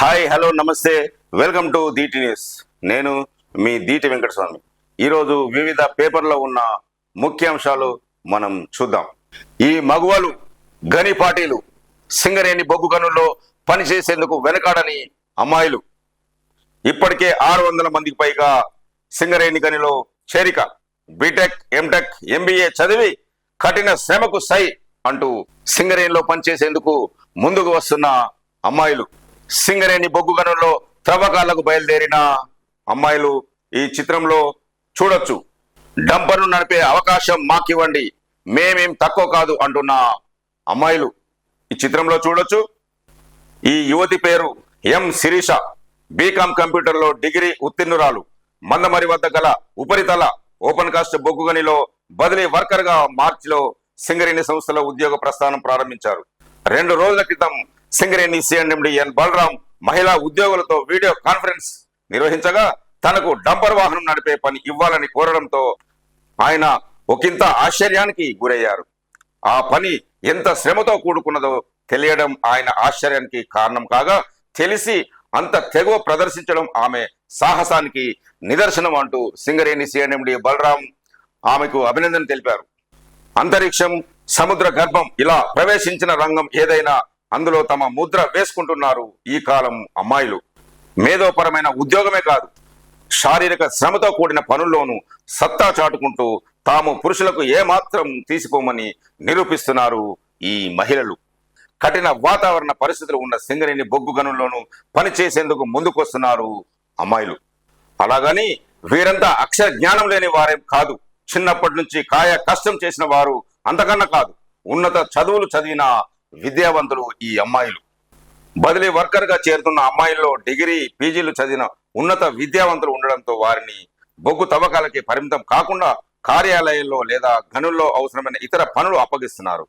Hi hello నమస్తే. Welcome to DT news. నేను మీ దీటి వెంకటస్వామి. ఈరోజు వివిధ పేపర్లో ఉన్న ముఖ్యాంశాలు మనం చూద్దాం. ఈ మగువలు గని పార్టీలు సింగరేణి బొగ్గు గనుల్లో పనిచేసేందుకు వెనకాడని అమ్మాయిలు. ఇప్పటికే ఆరు వందల మందికి పైగా సింగరేణి గనిలో చేరిక. బీటెక్ ఎంటెక్ ఎంబీఏ చదివి కఠిన శ్రమకు సై అంటూ సింగరేణిలో పనిచేసేందుకు ముందుకు వస్తున్న అమ్మాయిలు. సింగరేణి బొగ్గు గనుల్లో త్రవ్వకాలకు బయలుదేరిన అమ్మాయిలు ఈ చిత్రంలో చూడొచ్చు. డంపర్ను నడిపే అవకాశం మాకివ్వండి. మేమేం తక్కువ కాదు అంటున్న అమ్మాయిలు ఈ చిత్రంలో చూడొచ్చు. ఈ యువతి పేరు ఎం శిరీష. బీకాం కంప్యూటర్లో డిగ్రీ ఉత్తీర్ణురాలు. మందమరి వద్ద గల ఉపరితల ఓపెన్ కాస్ట్ బొగ్గు గనిలో బదిలీ వర్కర్గా మార్చిలో సింగరేణి సంస్థలో ఉద్యోగ ప్రస్థానం ప్రారంభించారు. రెండు రోజుల క్రితం సింగరేణి సిఎండి ఎన్ బలరాం మహిళా ఉద్యోగులతో వీడియో కాన్ఫరెన్స్ నిర్వహించగా తనకు డంపర్ వాహనం నడిపే పని ఇవ్వాలని కోరడంతో ఆయన ఒకంత ఆశ్చర్యానికి గురయ్యారు. ఆ పని ఎంత శ్రమతో కూడుకున్నదో తెలియడం ఆయన ఆశ్చర్యానికి కారణం కాగా తెలిసి అంత తెగువ ప్రదర్శించడం ఆమె సాహసానికి నిదర్శనం అంటూ సింగరేణి సిఎండి బలరాం ఆమెకు అభినందన తెలిపారు. అంతరిక్షం సముద్ర గర్భం ఇలా ప్రవేశించిన రంగం ఏదైనా అందులో తమ ముద్ర వేసుకుంటున్నారు ఈ కాలం అమ్మాయిలు. మేధోపరమైన ఉద్యోగమే కాదు శారీరక శ్రమతో కూడిన పనుల్లోనూ సత్తా చాటుకుంటూ తాము పురుషులకు ఏమాత్రం తీసిపోమని నిరూపిస్తున్నారు ఈ మహిళలు. కఠిన వాతావరణ పరిస్థితులు ఉన్న సింగరేణి బొగ్గు గనుల్లోనూ పనిచేసేందుకు ముందుకొస్తున్నారు అమ్మాయిలు. అలాగని వీరంతా అక్షర జ్ఞానం లేని వారేం కాదు చిన్నప్పటి నుంచి కాయ కష్టం చేసిన వారు అంతకన్నా కాదు ఉన్నత చదువులు చదివిన విద్యావంతులు ఈ అమ్మాయిలు. బదిలీ వర్కర్గా చేరుతున్న అమ్మాయిల్లో డిగ్రీ పీజీలు చదివిన ఉన్నత విద్యావంతులు ఉండడంతో వారిని బొగ్గు తవ్వకాలకి పరిమితం కాకుండా కార్యాలయాల్లో లేదా గనుల్లో అవసరమైన ఇతర పనులు అప్పగిస్తున్నారు.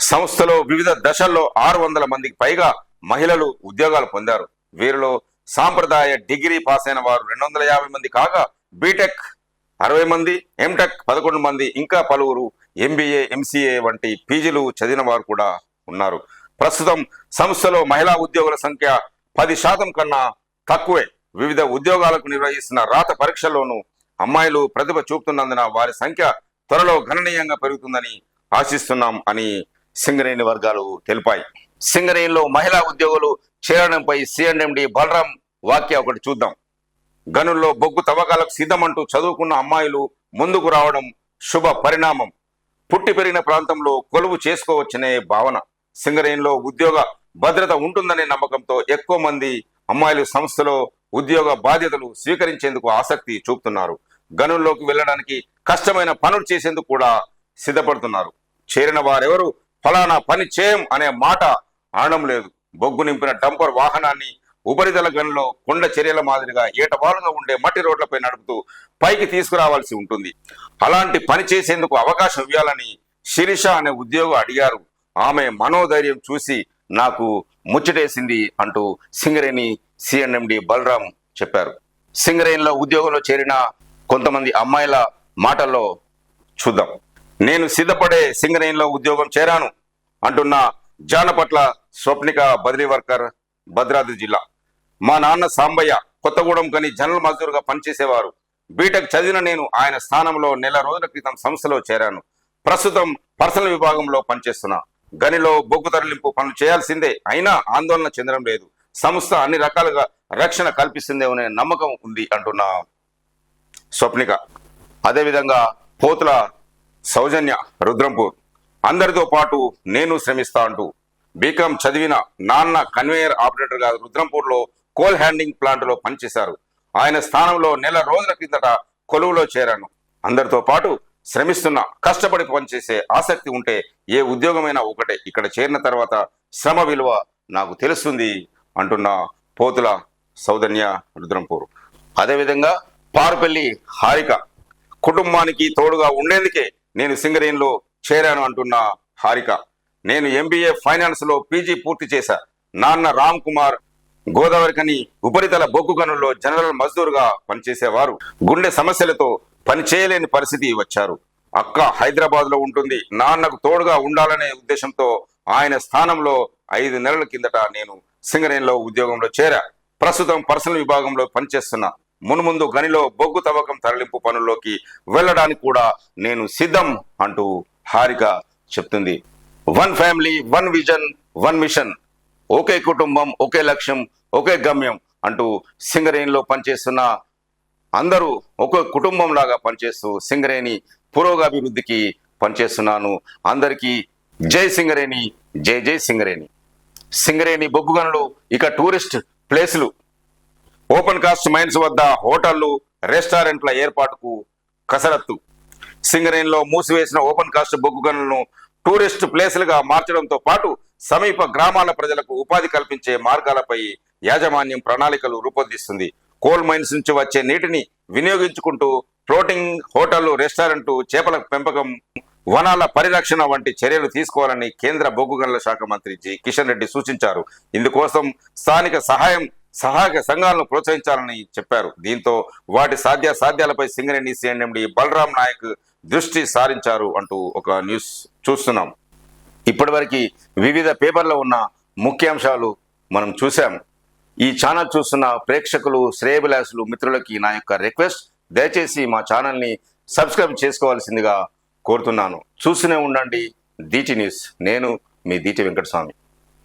సంస్థలో వివిధ దశల్లో ఆరు వందల మందికి పైగా మహిళలు ఉద్యోగాలు పొందారు. వీరిలో సాంప్రదాయ డిగ్రీ పాస్ అయిన వారు రెండు వందల యాభై మంది కాగా బీటెక్ అరవై మంది ఎంటెక్ పదకొండు మంది ఇంకా పలువురు ఎంబీఏ ఎంసీఏ వంటి పీజీలు చదివిన వారు కూడా ఉన్నారు. ప్రస్తుతం సంస్థలో మహిళా ఉద్యోగుల సంఖ్య పది శాతం కన్నా తక్కువే. వివిధ ఉద్యోగాలకు నిర్వహిస్తున్న రాత పరీక్షల్లోనూ అమ్మాయిలు ప్రతిభ చూపుతున్నందున వారి సంఖ్య త్వరలో గణనీయంగా పెరుగుతుందని ఆశిస్తున్నాం అని సింగరేణి వర్గాలు తెలిపాయి. సింగరేణిలో మహిళా ఉద్యోగులు చేరడంపై సిఎండి బలరాం వాక్య ఒకటి చూద్దాం. గనుల్లో బొగ్గు తవ్వకాలకు సిద్ధమంటూ చదువుకున్న అమ్మాయిలు ముందుకు రావడం శుభ పరిణామం. పుట్టి పెరిగిన ప్రాంతంలో కొలువు చేసుకోవచ్చనే భావన. సింగరేణిలో ఉద్యోగ భద్రత ఉంటుందనే నమ్మకంతో ఎక్కువ మంది అమ్మాయిలు సంస్థలో ఉద్యోగ బాధ్యతలు స్వీకరించేందుకు ఆసక్తి చూపుతున్నారు. గనుల్లోకి వెళ్ళడానికి కష్టమైన పనులు చేసేందుకు కూడా సిద్ధపడుతున్నారు. చేరిన వారెవరు? ఫలానా పని చేయం అనే మాట ఆడడం లేదు. బొగ్గు నింపిన డంపర్ వాహనాన్ని ఉపరితల గనులో కొండ చర్యల మాదిరిగా ఏటవాలుగా ఉండే మట్టి రోడ్లపై నడుపుతూ పైకి తీసుకురావాల్సి ఉంటుంది. అలాంటి పని చేసేందుకు అవకాశం ఇవ్వాలని శిరీష అనే ఉద్యోగం అడిగారు. ఆమె మనోధైర్యం చూసి నాకు ముచ్చటేసింది అంటూ సింగరేణి సిఎన్ఎండి బలరాం చెప్పారు. సింగరేణిలో ఉద్యోగంలో చేరిన కొంతమంది అమ్మాయిల మాటల్లో చూద్దాం. నేను సిద్ధపడే సింగరేణిలో ఉద్యోగం చేరాను అంటున్న జానపట్ల స్వప్నిక బదిలీ వర్కర్ భద్రాద్రి జిల్లా. మా నాన్న సాంబయ్య కొత్తగూడెం కని జనరల్ మజదూర్గా పనిచేసేవారు. బీటెక్ చదివిన నేను ఆయన స్థానంలో నెల రోజుల క్రితం సంస్థలో చేరాను. ప్రస్తుతం పర్సనల్ విభాగంలో పనిచేస్తున్నా. గనిలో బొగ్గు తరలింపు పనులు చేయాల్సిందే. అయినా ఆందోళన చెందడం లేదు. సంస్థ అన్ని రకాలుగా రక్షణ కల్పిస్తుందేమనే నమ్మకం ఉంది అంటున్న. స్వప్నిక అదేవిధంగా పోతుల సౌజన్య రుద్రంపూర్ అందరితో పాటు నేను శ్రమిస్తా అంటూ బీకాం చదివిన నాన్న కన్వేయర్ ఆపరేటర్గా రుద్రంపూర్లో కోల్ హ్యాండింగ్ ప్లాంట్లో పనిచేశారు. ఆయన స్థానంలో నెల రోజుల కిందట కొలువులో చేరాను. అందరితో పాటు శ్రమిస్తున్న కష్టపడి పనిచేసే ఆసక్తి ఉంటే ఏ ఉద్యోగమైనా ఒకటే. ఇక్కడ చేరిన తర్వాత శ్రమ విలువ నాకు తెలుస్తుంది అంటున్న పోతుల సౌదన్య రుద్రంపూర్. అదేవిధంగా పారుపల్లి హారిక కుటుంబానికి తోడుగా ఉండేందుకే నేను సింగరేణిలో చేరాను అంటున్న హారిక. నేను ఎంబీఏ ఫైనాన్స్లో పీజీ పూర్తి చేశా. నాన్న రామ్ కుమార్ గోదావరికని ఉపరితల బొగ్గు గనుల్లో జనరల్ మజ్దూర్గా పనిచేసేవారు. గుండె సమస్యలతో పని చేయలేని పరిస్థితి వచ్చారు. అక్క హైదరాబాద్లో ఉంటుంది. నాన్నకు తోడుగా ఉండాలనే ఉద్దేశంతో ఆయన స్థానంలో ఐదు నెలల కిందట నేను సింగరేణిలో ఉద్యోగంలో చేరా. ప్రస్తుతం పర్సనల్ విభాగంలో పనిచేస్తున్నా. మున్ముందు గనిలో బొగ్గు తవ్వకం తరలింపు పనుల్లోకి వెళ్ళడానికి కూడా నేను సిద్ధం అంటూ హారిక చెప్తుంది. One family one vision one mission. ఒకే కుటుంబం ఒకే లక్ష్యం ఒకే గమ్యం అంటూ సింగరేణిలో పనిచేస్తున్న అందరూ ఒక కుటుంబం లాగా పనిచేస్తూ సింగరేణి పురోగాభివృద్ధికి పనిచేస్తున్నాను. అందరికీ జై సింగరేణి జై జై సింగరేణి. సింగరేణి బొగ్గు గనులు ఇక టూరిస్ట్ ప్లేసులు. ఓపెన్ కాస్ట్ మైన్స్ వద్ద హోటళ్ళు రెస్టారెంట్ల ఏర్పాటుకు కసరత్తు. సింగరేణిలో మూసివేసిన ఓపెన్ కాస్ట్ బొగ్గు గనులను టూరిస్ట్ ప్లేసులుగా మార్చడంతో పాటు సమీప గ్రామాల ప్రజలకు ఉపాధి కల్పించే మార్గాలపై యాజమాన్యం ప్రణాళికలు రూపొందిస్తుంది. కోల్ మైన్స్ నుంచి వచ్చే నీటిని వినియోగించుకుంటూ ఫ్లోటింగ్ హోటళ్ళు రెస్టారెంట్ చేపల పెంపకం వనాల పరిరక్షణ వంటి చర్యలు తీసుకోవాలని కేంద్ర బొగ్గు గనుల శాఖ మంత్రి జి. కిషన్ రెడ్డి సూచించారు. ఇందుకోసం స్థానిక సహాయం సహాయక సంఘాలను ప్రోత్సహించాలని చెప్పారు. దీంతో వాటి సాధ్య సాధ్యాలపై సింగరేణి సిఎండి బలరాం నాయక్ దృష్టి సారించారు అంటూ ఒక న్యూస్ చూస్తున్నాం. ఇప్పటివరకు వివిధ పేపర్లో ఉన్న ముఖ్యాంశాలు మనం చూసాం ఈ ఛానల్ చూస్తున్న ప్రేక్షకులు శ్రేయభిలాసులు మిత్రులకి నా యొక్క రిక్వెస్ట్ దయచేసి మా ఛానల్ని సబ్స్క్రైబ్ చేసుకోవాల్సిందిగా కోరుతున్నాను. చూస్తూనే ఉండండి. దీటి న్యూస్ నేను మీ దీటి వెంకటస్వామి